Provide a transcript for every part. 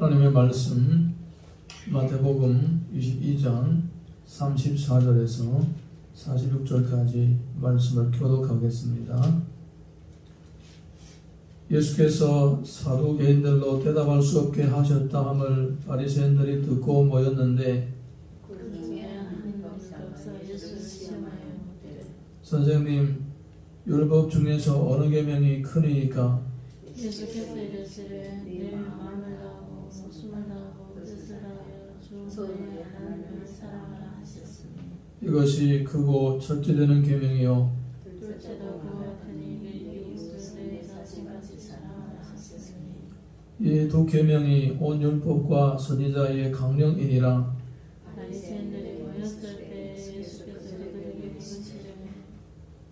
하나님의 말씀 마태복음 22장 34절에서 46절까지 말씀을 교독하겠습니다. 예수께서 사두개인들로 대답할 수 없게 하셨다 함을 바리새인들이 듣고 모였는데 선생님 율법 중에서 어느 계명이 크니까 예수께서 이르시되 내 마음을 다하고 목숨을 다하고 뜻을 이것이 크고 첫째되는 계명이요. 둘째도 그와 크니 내 이웃을 내 자신같이 사랑하라 하셨으니 이두 계명이 온 율법과 선지자의 강령이니라.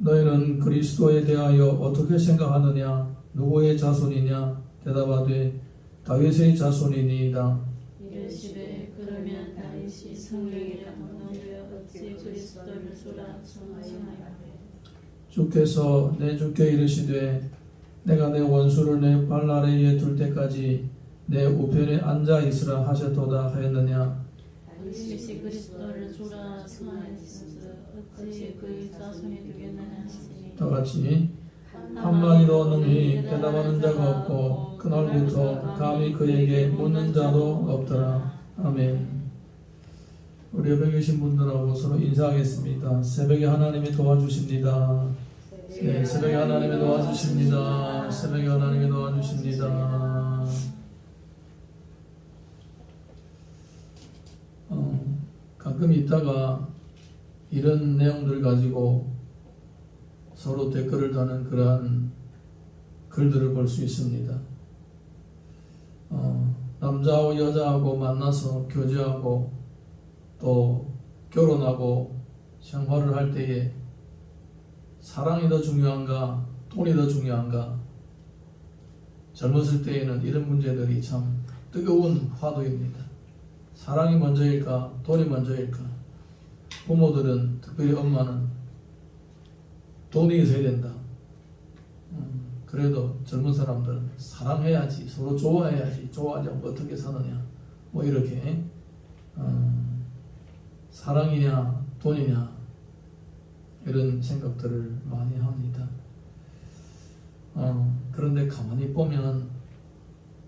너희는 그리스도에 대하여 어떻게 생각하느냐? 누구의 자손이냐? 대답하되 다윗의 자손이니이다 이르시되 그러면 다윗이 성령이라고 너희가 어찌 그리스도를 주라 청하시나요 주께서 내 주께 이르시되 내가 내 원수를 내 발 아래에 둘 때까지 내 우편에 앉아 있으라 하셨도다 하였느냐? 다윗이 그리스도를 주라 청하였으면서 어찌 그의 자손이 되겠느냐 하시니? 다 같이 한마디도 능히 대답하는 자가 없고 그날부터 감히 그에게 묻는 자도 없더라. 아멘. 우리 옆에 계신 분들하고 서로 인사하겠습니다. 새벽에 하나님이 도와주십니다. 네, 새벽에 하나님이 도와주십니다. 새벽에 하나님이 도와주십니다. 어, 가끔 있다가 이런 내용들 가지고 서로 댓글을 다는 그러한 글들을 볼 수 있습니다. 어, 남자하고 여자하고 만나서 교제하고 또 결혼하고 생활을 할 때에 사랑이 더 중요한가 돈이 더 중요한가 젊었을 때에는 이런 문제들이 참 뜨거운 화두입니다. 사랑이 먼저일까 돈이 먼저일까 부모들은 특별히 엄마는 돈이 있어야 된다. 음, 그래도 젊은 사람들은 사랑해야지, 서로 좋아해야지, 좋아하지 않고 어떻게 사느냐. 뭐 이렇게, 음, 사랑이냐, 돈이냐, 이런 생각들을 많이 합니다. 어, 그런데 가만히 보면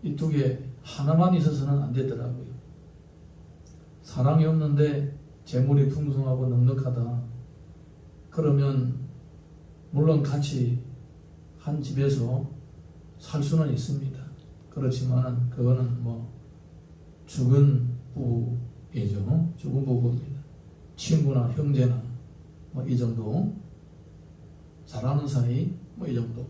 이 두 개 하나만 있어서는 안 되더라고요. 사랑이 없는데 재물이 풍성하고 넉넉하다. 그러면 물론 같이 한 집에서 살 수는 있습니다. 그렇지만 그거는 뭐 죽은 부부이죠. 죽은 부부입니다. 친구나 형제나 뭐 이 정도 잘하는 사이 뭐 이 정도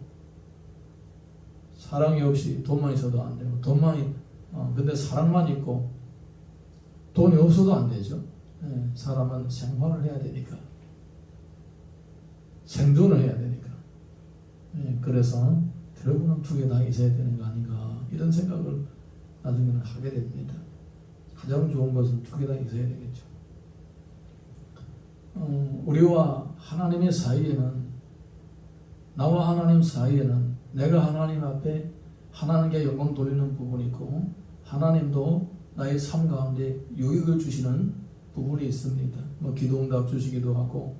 사랑이 없이 돈만 있어도 안 되고 돈만 있- 어, 근데 사랑만 있고 돈이 없어도 안 되죠. 예, 사람은 생활을 해야 되니까 생존을 해야 되니까. 예, 그래서 결국은 두개다 있어야 되는 거 아닌가 이런 생각을 나중에는 하게 됩니다. 가장 좋은 것은 두개다 있어야 되겠죠. 어, 우리와 하나님의 사이에는 나와 하나님 사이에는 내가 하나님 앞에 하나님께 영광 돌리는 부분이 있고 하나님도 나의 삶 가운데 유익을 주시는 부분이 있습니다. 뭐 기도응답 주시기도 하고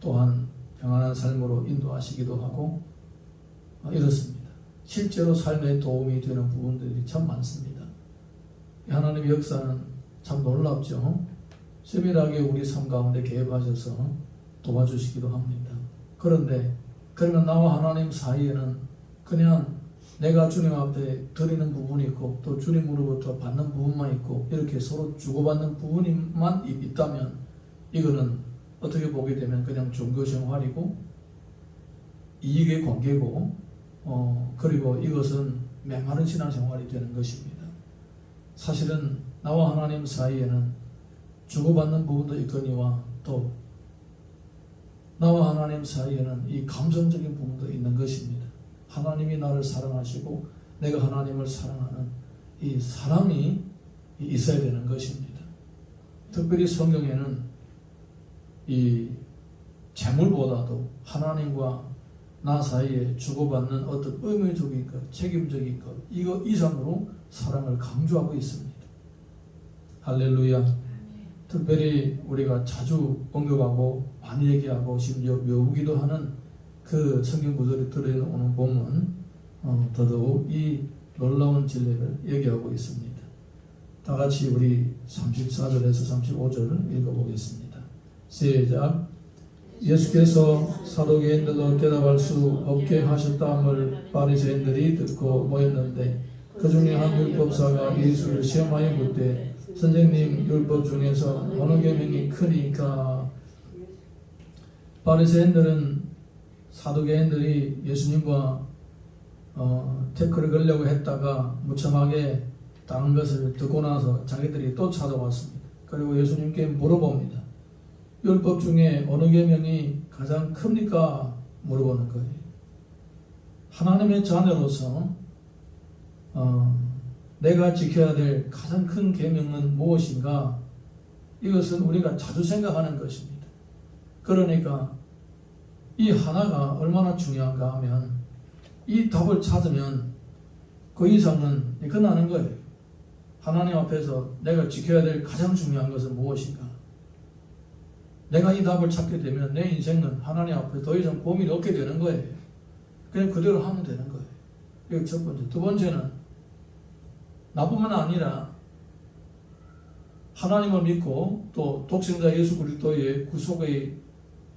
또한 평안한 삶으로 인도하시기도 하고 어, 이렇습니다. 실제로 삶에 도움이 되는 부분들이 참 많습니다. 하나님의 역사는 참 놀랍죠. 세밀하게 우리 삶 가운데 개입하셔서 도와주시기도 합니다. 그런데 그러면 나와 하나님 사이에는 그냥 내가 주님 앞에 드리는 부분이 있고 또 주님으로부터 받는 부분만 있고 이렇게 서로 주고받는 부분만 있- 있다면 이거는 어떻게 보게 되면 그냥 종교 생활이고 이익의 관계고 어 그리고 이것은 메마른 신앙 생활이 되는 것입니다. 사실은 나와 하나님 사이에는 주고받는 부분도 있거니와 또 나와 하나님 사이에는 이 감성적인 부분도 있는 것입니다. 하나님이 나를 사랑하시고 내가 하나님을 사랑하는 이 사랑이 있어야 되는 것입니다. 특별히 성경에는 이 재물보다도 하나님과 나 사이에 주고받는 어떤 의무적인 것, 책임적인 것, 이거 이상으로 사랑을 강조하고 있습니다. 할렐루야. 특별히 우리가 자주 언급하고 많이 얘기하고 심지어 외우기도 하는 그 성경 구절이 들어오는 본문 어, 더더욱 이 놀라운 진리를 얘기하고 있습니다. 다 같이 우리 34절에서 35절을 읽어보겠습니다. 시작. 예수께서 사도계인들도 대답할 수 없게 하셨다함을 바리새인들이 듣고 모였는데 그 중에 한 율법사가 예수를 시험하여 묻되 선생님 율법 중에서 어느 계명이 크니까 바리새인들은 사도계인들이 예수님과 어, 태클을 걸려고 했다가 무참하게 당한 것을 듣고 나서 자기들이 또 찾아왔습니다. 그리고 예수님께 물어봅니다. 율법 중에 어느 계명이 가장 큽니까? 물어보는 거예요. 하나님의 자녀로서 어, 내가 지켜야 될 가장 큰 계명은 무엇인가? 이것은 우리가 자주 생각하는 것입니다. 그러니까 이 하나가 얼마나 중요한가 하면 이 답을 찾으면 그 이상은 끝나는 거예요. 하나님 앞에서 내가 지켜야 될 가장 중요한 것은 무엇인가? 내가 이 답을 찾게 되면 내 인생은 하나님 앞에 더 이상 고민이 없게 되는 거예요. 그냥 그대로 하면 되는 거예요. 이게 첫 번째. 두 번째는 나뿐만 아니라 하나님을 믿고 또 독생자 예수 그리스도의 구속의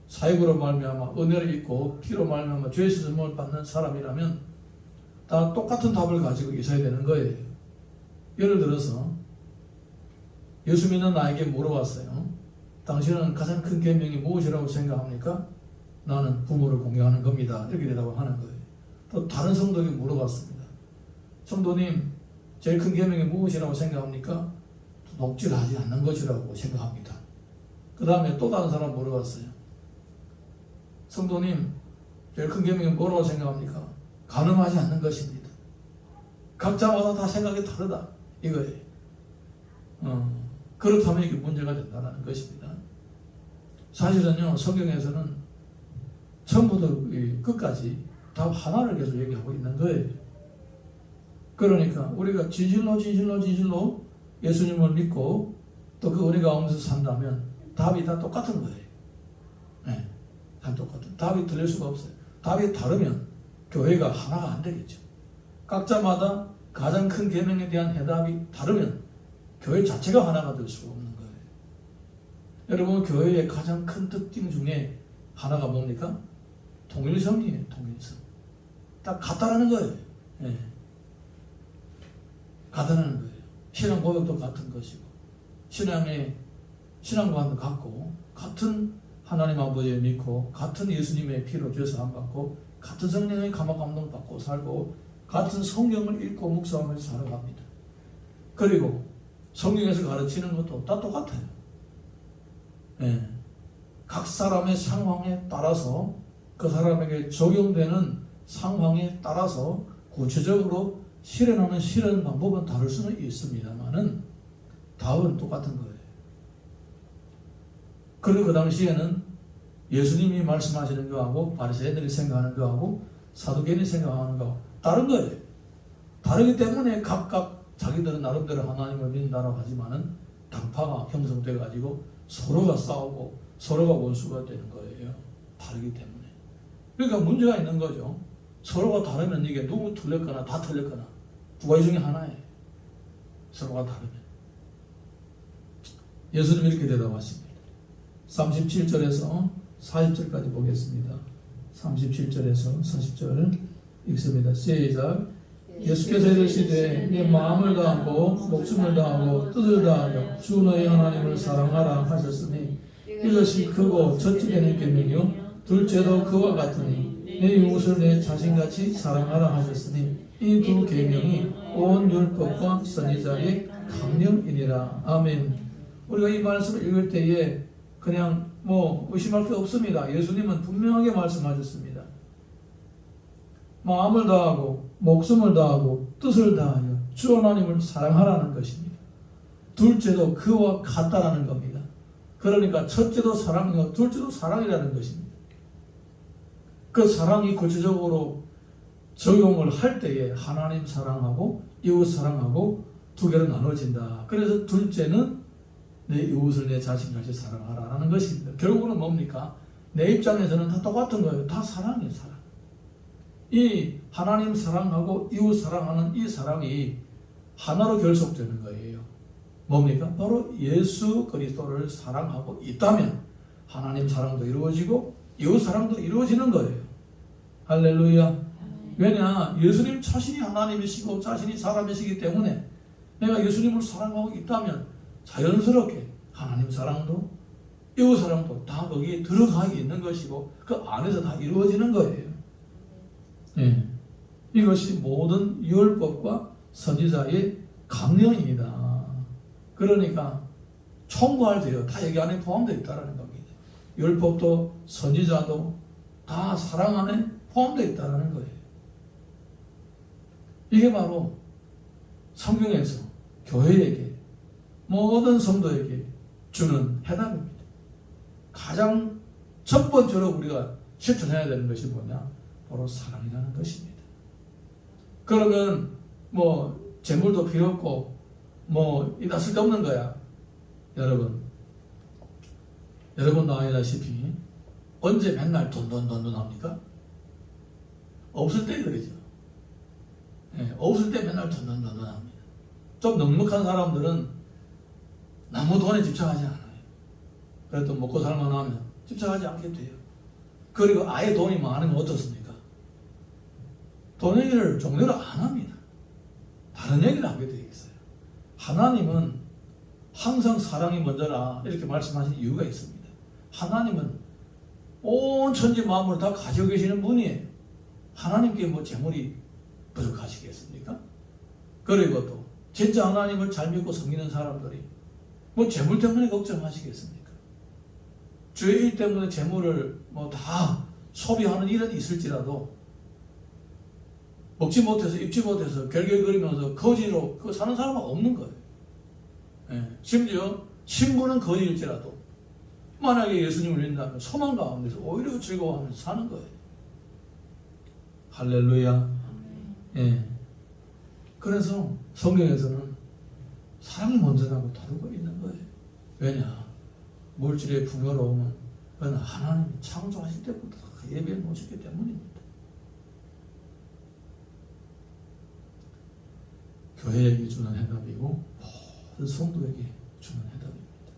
사역으로 말미암아 은혜를 입고 피로 말미암아 죄의 씻음을 받는 사람이라면 다 똑같은 답을 가지고 있어야 되는 거예요. 예를 들어서 예수 믿는 나에게 물어봤어요. 당신은 가장 큰 계명이 무엇이라고 생각합니까? 나는 부모를 공경하는 겁니다. 이렇게 대답하는 거예요. 또 다른 성도에게 물어봤습니다. 성도님, 제일 큰 계명이 무엇이라고 생각합니까? 녹질하지 않는 것이라고 생각합니다. 그 다음에 또 다른 사람 물어봤어요. 성도님, 제일 큰 계명이 뭐라고 생각합니까? 가늠하지 않는 것입니다. 각자마다 다 생각이 다르다. 이거예요. 어, 그렇다면 이게 문제가 된다는 것입니다. 사실은요, 성경에서는 처음부터 이 끝까지 답 하나를 계속 얘기하고 있는 거예요. 그러니까 우리가 진실로 진실로 진실로 예수님을 믿고 또 그 은혜 가운데서 산다면 답이 다 똑같은 거예요. 네, 다 똑같은. 답이 틀릴 수가 없어요. 답이 다르면 교회가 하나가 안 되겠죠. 각자마다 가장 큰 계명에 대한 해답이 다르면 교회 자체가 하나가 될 수가 없는. 여러분 교회의 가장 큰 특징 중에 하나가 뭡니까? 통일성이에요. 통일성. 딱 같다라는 거예요. 예. 같다라는 거예요. 신앙 고백도 같은 것이고 신앙의 신앙관도 같고 같은 하나님 아버지를 믿고 같은 예수님의 피로 죄사 안 받고 같은 성령의 감화 감동 받고 살고 같은 성경을 읽고 묵상하면서 살아갑니다. 그리고 성경에서 가르치는 것도 다 똑같아요. 예. 각 사람의 상황에 따라서 그 사람에게 적용되는 상황에 따라서 구체적으로 실현하는 실현 방법은 다를 수는 있습니다만은 답은 똑같은 거예요. 그리고 그 당시에는 예수님이 말씀하시는 거하고 바리새인들이 생각하는 거하고 사두개인이 생각하는 거하고 다른 거예요. 다르기 때문에 각각 자기들은 나름대로 하나님을 믿는다고 하지만은 당파가 형성돼 가지고 서로가 싸우고 서로가 원수가 되는 거예요. 다르기 때문에. 그러니까 문제가 있는 거죠. 서로가 다르면 이게 누구 틀렸거나 다 틀렸거나 두 가지 중에 하나예요. 서로가 다르면. 예수님이 이렇게 대답하십니다. 37절에서 40절까지 보겠습니다. 37절에서 40절 읽습니다. 시작. 예수께서 이르시되 내 마음을 다하고 목숨을 다하고 뜻을 다하여 주 너희 하나님을 사랑하라 하셨으니 이것이 크고 첫째는 계명이요 둘째도 그와 같으니 내 이웃을 내 자신같이 사랑하라 하셨으니 이 두 계명이 온 율법과 선지자의 강령이니라 아멘. 우리가 이 말씀을 읽을 때에 그냥 뭐 의심할 게 없습니다. 예수님은 분명하게 말씀하셨습니다. 마음을 다하고 목숨을 다하고 뜻을 다하여 주 하나님을 사랑하라는 것입니다. 둘째도 그와 같다라는 겁니다. 그러니까 첫째도 사랑이고 둘째도 사랑이라는 것입니다. 그 사랑이 구체적으로 적용을 할 때에 하나님 사랑하고 이웃 사랑하고 두 개로 나눠진다. 그래서 둘째는 내 이웃을 내 자신같이 사랑하라라는 것입니다. 결국은 뭡니까? 내 입장에서는 다 똑같은 거예요. 다 사랑이에요, 사랑. 이 하나님 사랑하고 이웃 사랑하는 이 사랑이 하나로 결속되는 거예요. 뭡니까? 바로 예수 그리스도를 사랑하고 있다면 하나님 사랑도 이루어지고 이웃 사랑도 이루어지는 거예요. 할렐루야. 왜냐? 예수님 자신이 하나님이시고 자신이 사람이시기 때문에 내가 예수님을 사랑하고 있다면 자연스럽게 하나님 사랑도 이웃 사랑도 다 거기에 들어가 있는 것이고 그 안에서 다 이루어지는 거예요. 예. 이것이 모든 율법과 선지자의 강령입니다. 그러니까 총괄 되어 다 여기 안에 포함되어 있다는 겁니다. 율법도 선지자도 다 사랑 안에 포함되어 있다는 거예요. 이게 바로 성경에서 교회에게 모든 성도에게 주는 해답입니다. 가장 첫 번째로 우리가 실천해야 되는 것이 뭐냐? 바로 사랑이라는 것입니다. 그러면 뭐 재물도 필요 없고 뭐 이다 쓸데없는 거야. 여러분 여러분 나아다시피 언제 맨날 돈 돈 돈 돈 합니까? 없을 때 그러죠. 예, 없을 때 맨날 돈 돈 돈 돈 합니다. 좀 넉넉한 사람들은 너무 돈에 집착하지 않아요. 그래도 먹고 살만 하면 집착하지 않게 돼요. 그리고 아예 돈이 많으면 어떻습니까? 돈 얘기를 종료를 안 합니다. 다른 얘기를 하게 되어 있어요. 하나님은 항상 사랑이 먼저라 이렇게 말씀하시는 이유가 있습니다. 하나님은 온 천지 만물을 다 가지고 계시는 분이에요. 하나님께 뭐 재물이 부족하시겠습니까? 그리고 또 진짜 하나님을 잘 믿고 섬기는 사람들이 뭐 재물 때문에 걱정하시겠습니까? 일 때문에 재물을 뭐 다 소비하는 일은 있을지라도 먹지 못해서 입지 못해서 결결거리면서 거지로 그 사는 사람은 없는 거예요. 예, 심지어 신부는 거지일지라도 만약에 예수님을 믿는다면 소망 가운데서 오히려 즐거워하면서 사는 거예요. 할렐루야. 예. 그래서 성경에서는 사랑이 먼저라고 다루고 있는 거예요. 왜냐? 물질의 풍요로움은 그건 하나님이 창조하실 때부터 그 예배에 놓으셨기 때문입니다. 교회에게 주는 해답이고 모든 성도에게 주는 해답입니다.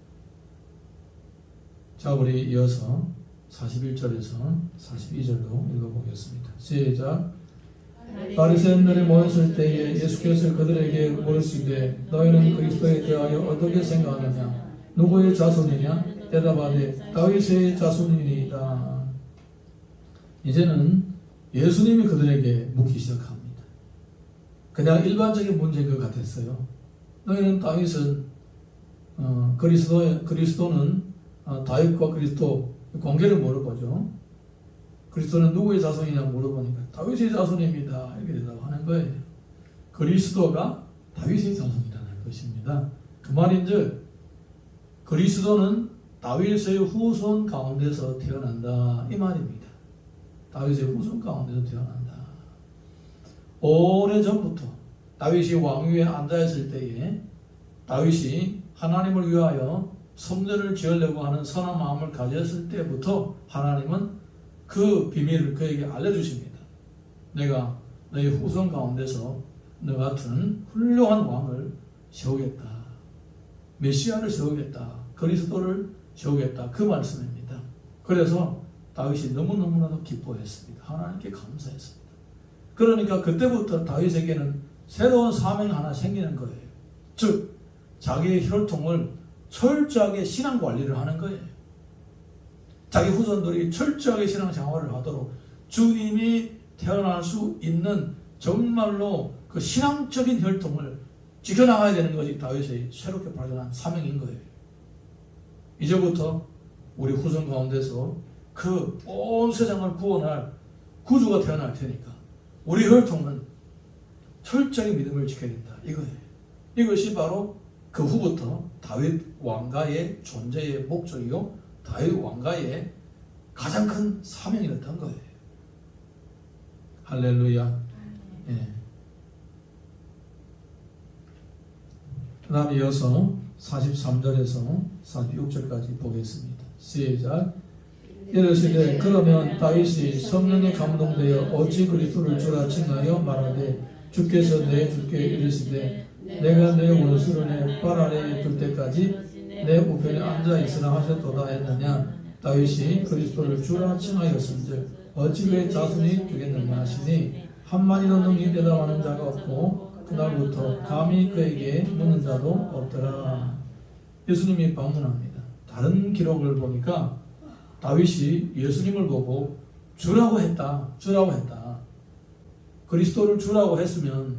자, 우리 이어서 41절에서 42절로 읽어보겠습니다. 시작. 바리새인들이 모였을 때에 예수께서 그들에게 물으시되 너희는 그리스도에 대하여 어떻게 생각하느냐 누구의 자손이냐 대답하되 다윗의 자손이니이다 이제는 예수님이 그들에게 묻기 시작합니다 그냥 일반적인 문제인 것 같았어요 너희는 다윗은 어, 그리스도 그리스도는 어, 다윗과 그리스도 관계를 물어보죠 그리스도는 누구의 자손이냐 물어보니까 다윗의 자손입니다. 이렇게 대답하는 거예요. 그리스도가 다윗의 자손이라는 것입니다. 그 말인즉 그리스도는 다윗의 후손 가운데서 태어난다 이 말입니다. 다윗의 후손 가운데서 태어난다. 오래 전부터 다윗이 왕위에 앉아 있을 때에 다윗이 하나님을 위하여 성전을 지으려고 하는 선한 마음을 가졌을 때부터 하나님은 그 비밀을 그에게 알려주십니다. 내가 너희 후손 가운데서 너 같은 훌륭한 왕을 세우겠다. 메시아를 세우겠다. 그리스도를 세우겠다. 그 말씀입니다. 그래서 다윗이 너무너무나도 기뻐했습니다. 하나님께 감사했습니다. 그러니까 그때부터 다윗에게는 새로운 사명이 하나 생기는 거예요. 즉, 자기의 혈통을 철저하게 신앙 관리를 하는 거예요. 자기 후손들이 철저하게 신앙 생활을 하도록 주님이 태어날 수 있는 정말로 그 신앙적인 혈통을 지켜나가야 되는 것이 다윗의 새롭게 발견한 사명인 거예요. 이제부터 우리 후손 가운데서 그 온 세상을 구원할 구주가 태어날 테니까 우리 혈통은 철저히 믿음을 지켜야 된다. 이거예요. 이것이 바로 그 후부터 다윗 왕가의 존재의 목적이요 다윗 왕가의 가장 큰 사명이었던 거예요. 할렐루야. 예. 그 다음에 이어서 43절에서 46절까지 보겠습니다. 시작. 이르시되 그러면 다윗이 성령에 감동되어 어찌 그리스도를 주라 칭하여 말하되 주께서 내 주께 이르시되 내가 내 원수를 내 발 아래에 둘 때까지 내 우편에 앉아 있으라 하셨도다 했느냐? 다윗이 그리스도를 주라 칭하였은즉 어찌 그의 자손이 되겠느냐 하시니 한마디도 능히 대답하는 자가 없고 그날부터 감히 그에게 묻는 자도 없더라. 예수님이 방문합니다. 다른 기록을 보니까 다윗이 예수님을 보고 주라고 했다 주라고 했다 그리스도를 주라고 했으면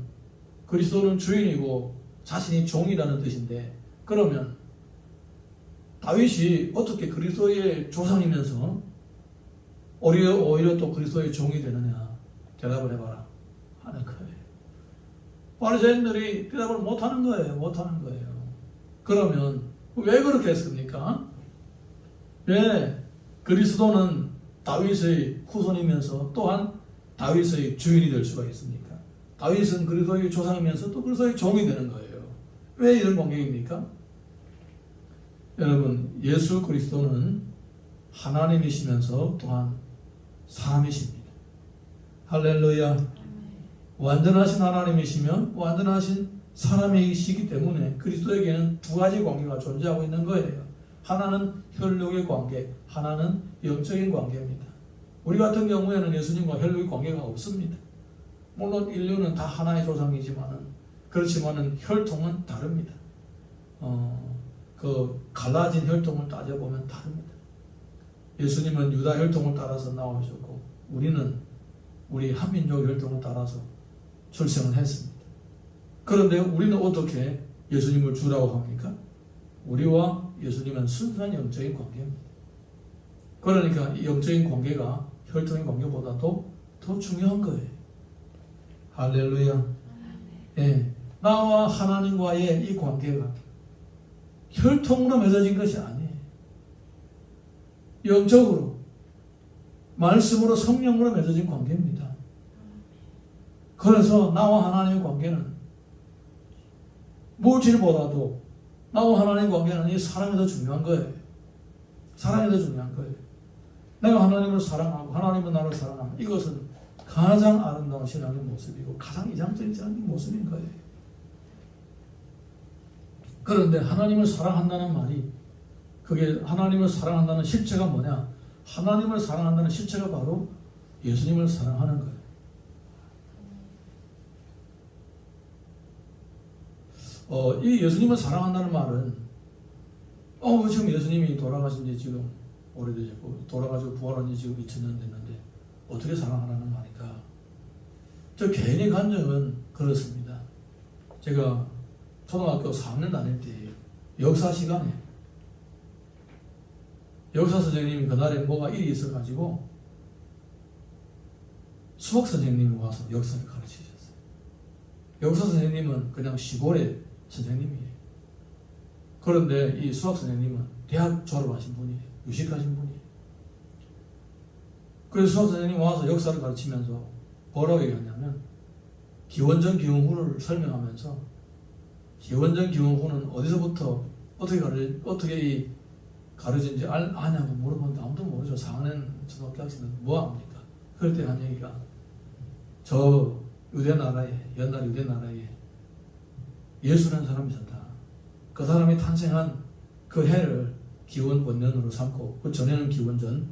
그리스도는 주인이고 자신이 종이라는 뜻인데 그러면 다윗이 어떻게 그리스도의 조상이면서 오히려, 오히려 또 그리스도의 종이 되느냐 대답을 해봐라 하는 거예요. 바리새인들이 대답을 못하는 거예요. 못하는 거예요. 그러면 왜 그렇게 했습니까? 왜 그리스도는 다윗의 후손이면서 또한 다윗의 주인이 될 수가 있습니까? 다윗은 그리스도의 조상이면서 또 그리스도의 종이 되는 거예요. 왜 이런 관계입니까? 여러분, 예수 그리스도는 하나님이시면서 또한 사람이십니다. 할렐루야. 완전하신 하나님이시며 완전하신 사람이시기 때문에 그리스도에게는 두 가지 관계가 존재하고 있는 거예요. 하나는 혈육의 관계, 하나는 영적인 관계입니다. 우리 같은 경우에는 예수님과 혈육의 관계가 없습니다. 물론 인류는 다 하나의 조상이지만은 그렇지만은 혈통은 다릅니다. 어, 그 갈라진 혈통을 따져보면 다릅니다. 예수님은 유다 혈통을 따라서 나오셨고 우리는 우리 한민족 혈통을 따라서 출생을 했습니다. 그런데 우리는 어떻게 예수님을 주라고 합니까? 우리와 예수님은 순수한 영적인 관계입니다. 그러니까 이 영적인 관계가 혈통의 관계보다도 더 중요한 거예요. 할렐루야. 예. 나와 하나님과의 이 관계가 혈통으로 맺어진 것이 아니에요. 영적으로, 말씀으로 성령으로 맺어진 관계입니다. 그래서 나와 하나님의 관계는 물질보다도 나와 하나님의 관계는 이 사랑이 더 중요한 거예요. 사랑이 더 중요한 거예요. 내가 하나님을 사랑하고 하나님은 나를 사랑하는 이것은 가장 아름다운 신앙의 모습이고 가장 이상적인 신앙의 모습인 거예요. 그런데 하나님을 사랑한다는 말이 그게 하나님을 사랑한다는 실체가 뭐냐? 하나님을 사랑한다는 실체가 바로 예수님을 사랑하는 거예요. 어, 이 예수님을 사랑한다는 말은 어, 지금 예수님이 돌아가신 지 지금 오래되셨고 돌아가시고 부활한 지 지금 2000년 됐는데 어떻게 사랑하라는 말일까? 저 개인의 감정은 그렇습니다. 제가 초등학교 4학년 다닐 때 역사 시간에 역사 선생님이 그날에 뭐가 일이 있어가지고 수학 선생님이 와서 역사를 가르치셨어요. 역사 선생님은 그냥 시골의 선생님이에요. 그런데 이 수학 선생님은 대학 졸업하신 분이에요. 유식하신 분이에요. 그래서 수학 선생님이 와서 역사를 가르치면서 뭐라고 얘기하냐면 기원전 기원후를 설명하면서 기원전 기원후는 어디서부터 어떻게 가르 어떻게 이 가르친지 알, 아냐고 물어보는데 아무도 모르죠. 4학년 초등학교 학생은 뭐 합니까? 그럴 때 한 얘기가 저 유대 나라에 옛날 유대 나라에 예수라는 사람이 있었다. 그 사람이 탄생한 그 해를 기원 원년으로 삼고 그 전에는 기원전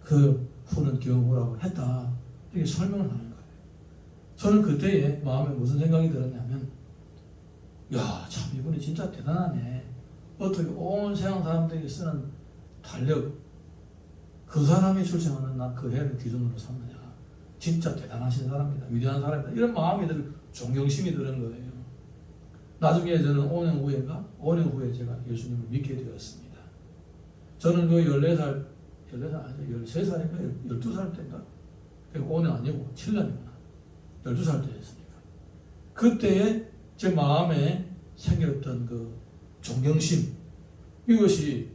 그 후는 기원후라고 했다. 이렇게 설명을 하는 거예요. 저는 그때에 마음에 무슨 생각이 들었냐면 야 참 이분이 진짜 대단하네. 어떻게 온 세상 사람들이 쓰는 달력 그 사람이 출생하는 난그 해를 기준으로 삼느냐. 진짜 대단하신 사람이다. 위대한 사람이다. 이런 마음이 들, 존경심이 드는 거예요. 나중에 저는 5년 후에가 5년 후에 제가 예수님을 믿게 되었습니다. 저는 그 14살, 14살 아니죠. 13살인가 12살 때인가? 5년 아니고 7년이구나. 12살 때였으니까. 그때에 제 마음에 생겼던 그 존경심 이것이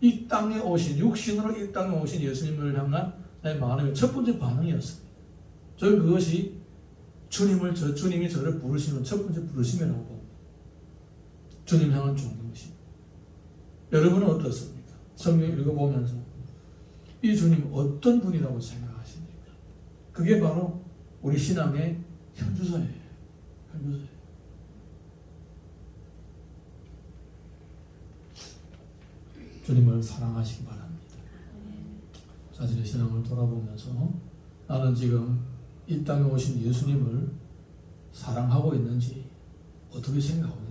이 땅에 오신 육신으로 이 땅에 오신 예수님을 향한 내 마음의 첫 번째 반응이었습니다. 저 그것이 주님을 저 주님이 저를 부르시는 첫 번째 부르심이라고. 주님 향한 존경심. 여러분은 어떻습니까? 성경 읽어보면서 이 주님 어떤 분이라고 생각하십니까? 그게 바로 우리 신앙의 현주소예요. 현주소예요. 주님을 사랑하시기 바랍니다. 자신의 신앙을 돌아보면서 나는 지금 이 땅에 오신 예수님을 사랑하고 있는지 어떻게 생각하고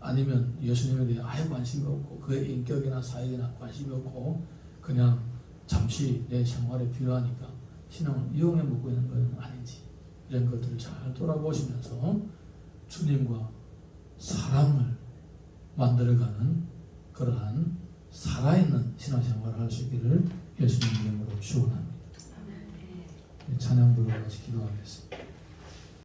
아니면 예수님에 대해 아예 관심이 없고 그의 인격이나 사역이나 관심이 없고 그냥 잠시 내 생활에 필요하니까 신앙을 이용해 먹고 있는 건 아닌지 이런 것들을 잘 돌아보시면서 주님과 사랑을 만들어가는 그러한 살아있는 신앙생활을 할 수 있기를 예수님 이름으로 축원합니다. 찬양 부르고 같이 기도하겠습니다.